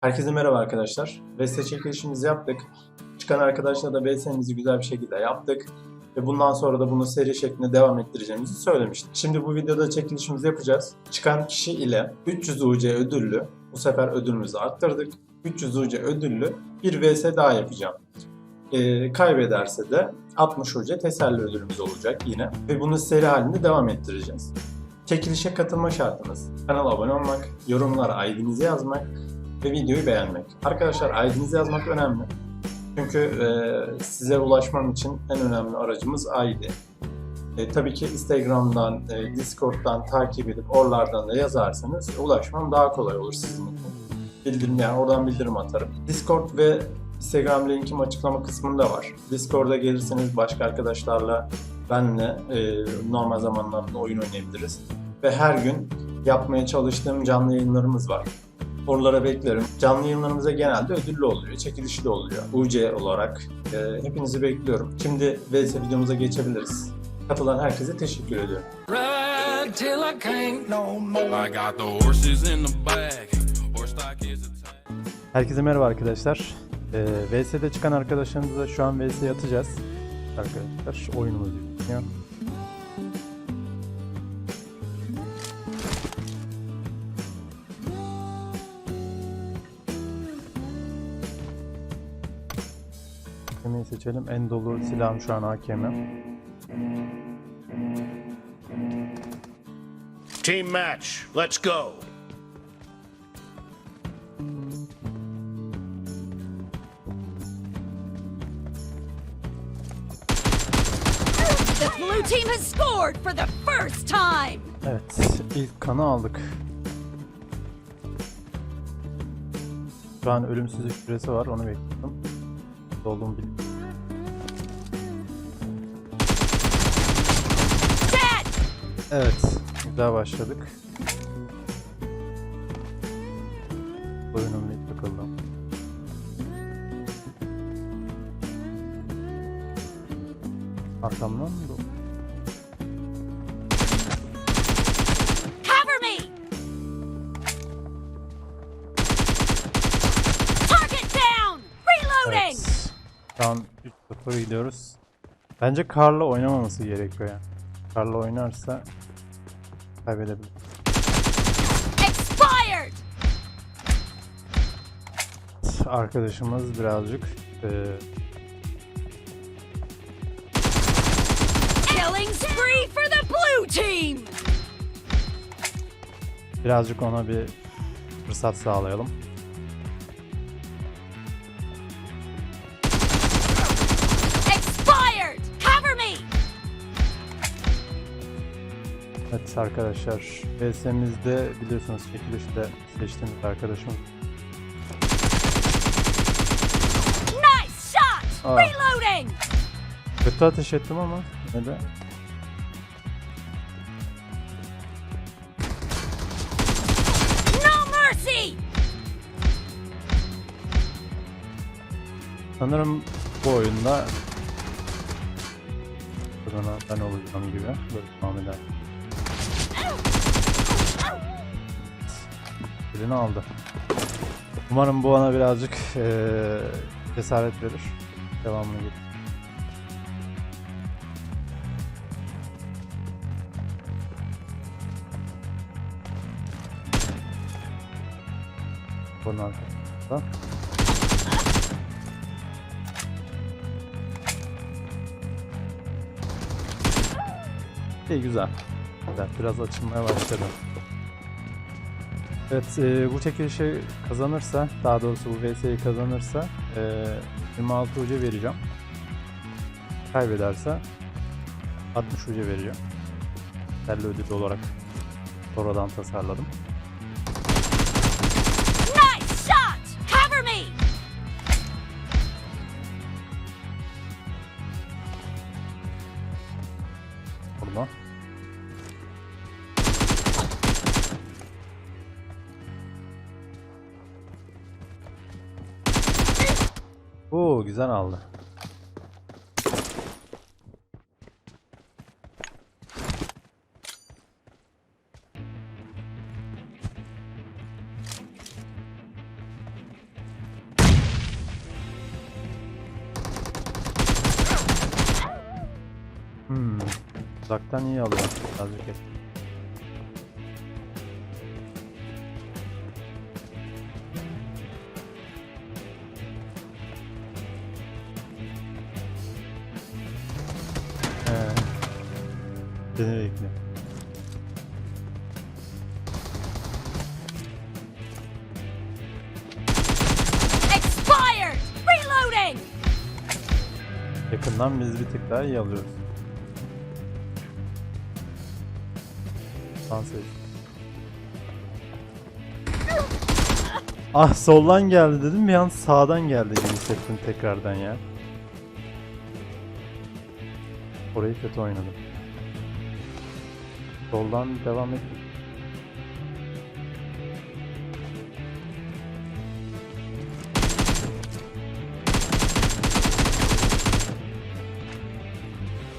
Herkese merhaba arkadaşlar. VS çekilişimizi yaptık. Çıkan arkadaşla da VS'mizi güzel bir şekilde yaptık. Ve bundan sonra da bunu seri şeklinde devam ettireceğimizi söylemiştik. Şimdi bu videoda çekilişimizi yapacağız. Çıkan kişi ile 300 UC ödüllü, bu sefer ödülümüzü arttırdık. 300 UC ödüllü bir VS daha yapacağım. Ee, kaybederse de 60 UC teselli ödülümüz olacak yine. Ve bunu seri halinde devam ettireceğiz. Çekilişe katılma şartımız kanala abone olmak, yorumlara ID'nizi yazmak ve videoyu beğenmek. Arkadaşlar ID'nizi yazmak önemli. Çünkü e, size ulaşmam için en önemli aracımız ID. E, tabii ki Instagram'dan, e, Discord'dan takip edip oralardan da yazarsanız ulaşmam daha kolay olur sizin için. Bildirim yani oradan bildirim atarım. Discord ve Instagram linkim açıklama kısmında var. Discord'a gelirseniz başka arkadaşlarla benle e, normal zamanlarda oyun oynayabiliriz. Ve her gün yapmaya çalıştığım canlı yayınlarımız var. Oralara beklerim. Canlı yayınlarımıza genelde ödüllü oluyor, çekilişli de oluyor. UC olarak. E, hepinizi bekliyorum. Şimdi VS videomuza geçebiliriz. Katılan herkese teşekkür ediyorum. Herkese merhaba arkadaşlar. Ee, VS'de çıkan arkadaşlarımıza şu an VS'ye atacağız. Arkadaşlar oyunumuz bitiyor. AKM'yi seçelim. En dolu silahım şu an AKM. Team match, let's go. The blue team has scored for the first time! Evet, ilk kanı aldık. Şu an ölümsüzlük süresi var, onu bekliyorum. Dolduğumu bil. Evet, güzel başladık. Oyunum ilk takıldı. Arkamdan mı? Cover me! Target down! Reloading! Evet. Şu an 3-0 gidiyoruz. Bence Karla oynamaması gerekiyor yani. Karla oynarsa kaybedebilir. Expired! Arkadaşımız birazcık e, Killing spree for the blue team! birazcık ona bir fırsat sağlayalım. Evet arkadaşlar, VS'mizde biliyorsunuz çekilişte seçtiğimiz arkadaşımız. Nice shot! Ah. Reloading! Kötü ateş ettim ama yine de No mercy! sanırım bu oyunda ben olacağım gibi böyle devam eder. Birini aldı. Umarım bu bana birazcık eee cesaret verir. Devamını getir. Bunun arkasında. İyi güzel. Güzel. Biraz açılmaya başladı. Evet e, bu çekilişi kazanırsa daha doğrusu bu VS'yi kazanırsa e, 26 ucu vereceğim. Kaybederse 60 ucu vereceğim. Değerli ödül olarak sonradan tasarladım. Oo güzel aldı. Hmm. Uzaktan iyi alıyor. Birazcık eski. Yakından biz bir tık daha iyi alıyoruz. Dans et. Ah soldan geldi dedim bir an sağdan geldi gibi hissettim tekrardan ya. Orayı kötü oynadım. Soldan devam et.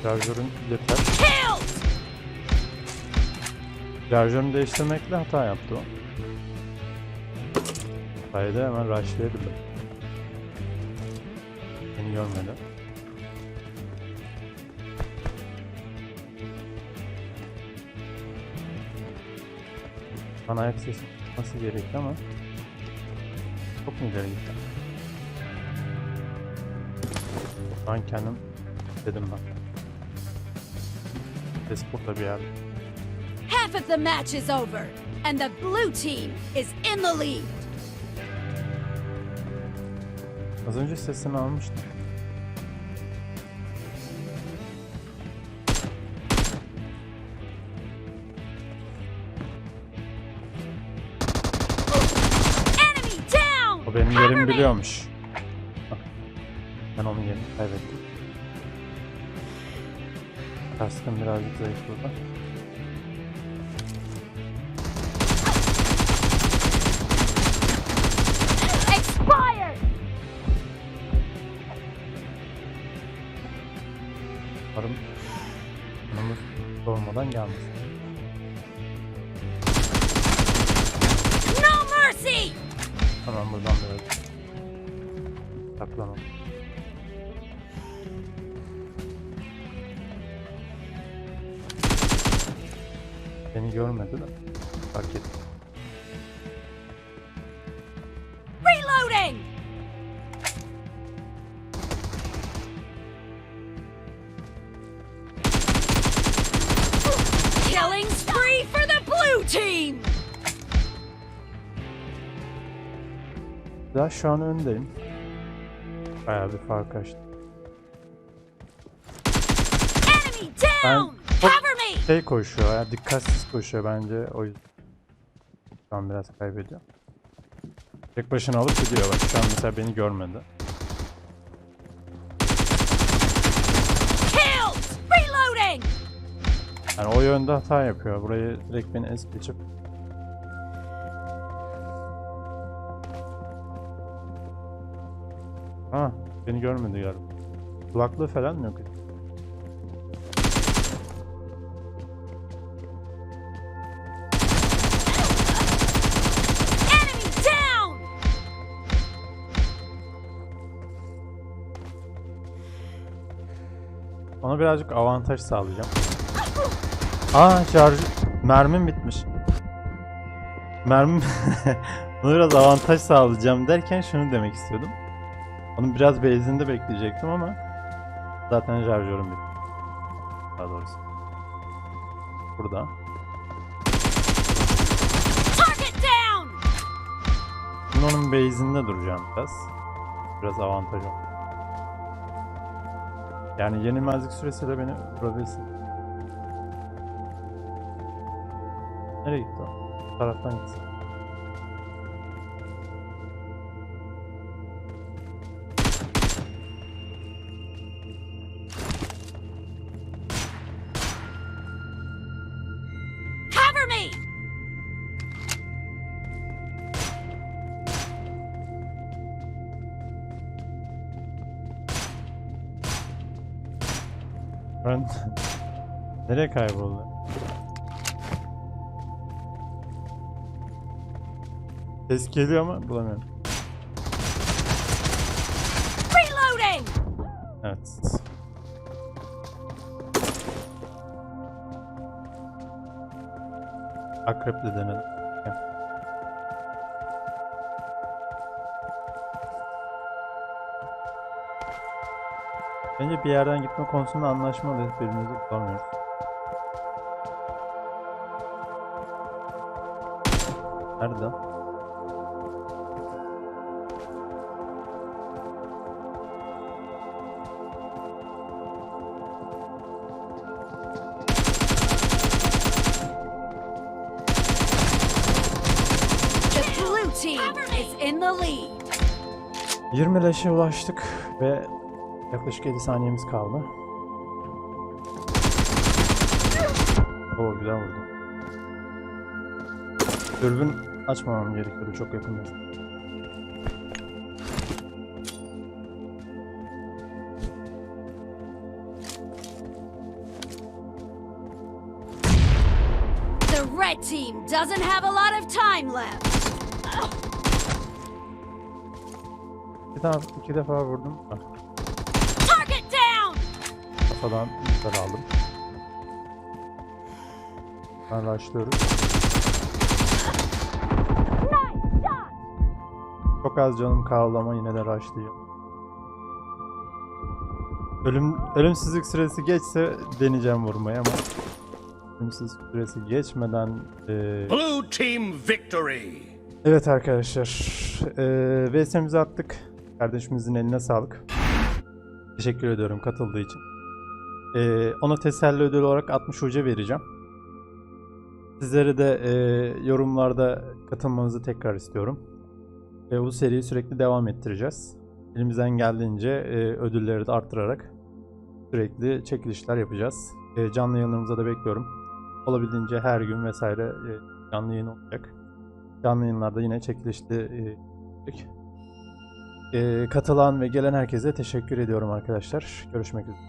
Şarjörün yeter. Şarjörünü değiştirmekle hata yaptı o. Sayede hemen rushlayabilir. Beni görmedi. Bana ayak sesi çıkması gerekti ama çok mu ileri gitti? An kendim dedim ben. Ses burada bir yerde. Half of the match is over, and the blue team is in the lead. Az önce sesini almıştım. O benim yerimi biliyormuş. Ben onun yerini kaybettim. Kaskım birazcık zayıf burada. Expired! Umarım canımız sormadan gelmez. No mercy! Hemen buradan böyle saklanalım. Beni görmedi de fark ettim. Reloading! Killing spree for the blue team! Daha şu an öndeyim. Bayağı bir fark açtı. Enemy down! Cover me! Şey koşuyor ya dikkatsiz koşuyor bence o yüzden. Şu an biraz kaybediyor. Tek başına alıp gidiyor bak şu an mesela beni görmedi. Yani o yönde hata yapıyor. Burayı direkt beni es geçip Ha, beni görmedi galiba. Kulaklığı falan mı yok? Ona birazcık avantaj sağlayacağım. Aa şarj mermim bitmiş. Mermim Ona biraz avantaj sağlayacağım derken şunu demek istiyordum. Onun biraz base'inde bekleyecektim ama zaten şarjörüm bitti. Daha doğrusu. Burada. Şimdi onun base'inde duracağım biraz. Biraz avantaj o. Yani yenilmezlik süresiyle beni vurabilsin. Nereye gitti o? Taraftan gitsin. Cover me! Ben... Nereye kayboldu? Ses geliyor ama bulamıyorum. Reloading. Evet. Akrep de denedim. Bence bir yerden gitme konusunda anlaşmalıyız. Birbirimizi bulamıyoruz. Nerede? The blue team is in the lead. 20 leşe ulaştık ve yaklaşık 7 saniyemiz kaldı. Oo güzel vurdum. Dürbün açmamam gerekiyordu çok yakındayız. The red team doesn't have a lot of time left. İki, tane, iki defa vurdum. Ah! Kafadan yukarı aldım. Ben shot! Çok az canım kaldı ama yine de rushlıyor. Ölüm, ölümsüzlük süresi geçse deneyeceğim vurmayı ama ölümsüzlük süresi geçmeden eee, Blue team victory. Evet arkadaşlar eee VS'mizi attık. Kardeşimizin eline sağlık. Teşekkür ediyorum katıldığı için. Eee ona teselli ödülü olarak 60 uca vereceğim. Sizlere de eee, yorumlarda katılmanızı tekrar istiyorum. Ve bu seriyi sürekli devam ettireceğiz. Elimizden geldiğince eee, ödülleri de arttırarak sürekli çekilişler yapacağız. Eee, canlı yayınlarımıza da bekliyorum. Olabildiğince her gün vesaire eee, canlı yayın olacak. Canlı yayınlarda yine çekilişli olacak. Eee, katılan ve gelen herkese teşekkür ediyorum arkadaşlar. Görüşmek üzere.